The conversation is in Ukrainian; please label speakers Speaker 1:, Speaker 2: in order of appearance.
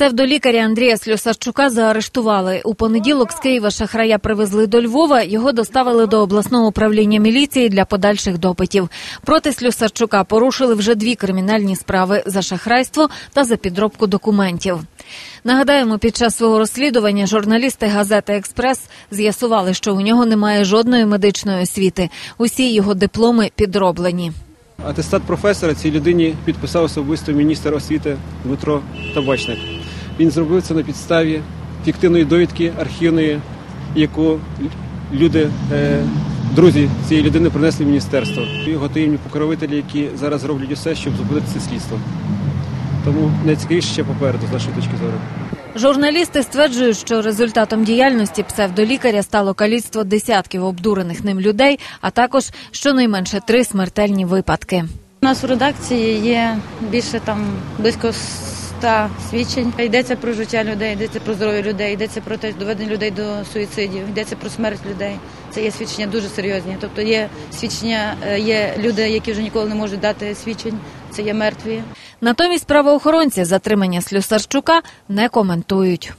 Speaker 1: Псевдолікаря Андрія Слюсарчука заарештували. У понеділок з Києва шахрая привезли до Львова. Його доставили до обласного управління міліції для подальших допитів. Проти Слюсарчука порушили вже дві кримінальні справи за шахрайство та за підробку документів. Нагадаємо, під час свого розслідування журналісти газети Експрес з'ясували, що у нього немає жодної медичної освіти. Усі його дипломи підроблені.
Speaker 2: Атестат професора цій людині підписав особисто міністр освіти Дмитро Табачник. Він зробив це на підставі фіктивної довідки архівної, яку люди, е, друзі цієї людини принесли в міністерство. Його таємні покровителі, які зараз роблять усе, щоб зупинити це слідство. Тому найцікавіше ще попереду, з нашої точки зору.
Speaker 1: Журналісти стверджують, що результатом діяльності псевдолікаря стало каліцтво десятків обдурених ним людей, а також щонайменше три смертельні випадки.
Speaker 3: У нас у редакції є більше там близько ста свідчень. Йдеться про життя людей, йдеться про здоров'я людей, йдеться про те, доведення людей до суїцидів, йдеться про смерть людей. Це є свідчення дуже серйозні. Тобто є свідчення, е, є люди, які вже ніколи не можуть дати свідчень. Це є мертві.
Speaker 1: Натомість правоохоронці затримання Слюсарчука не коментують.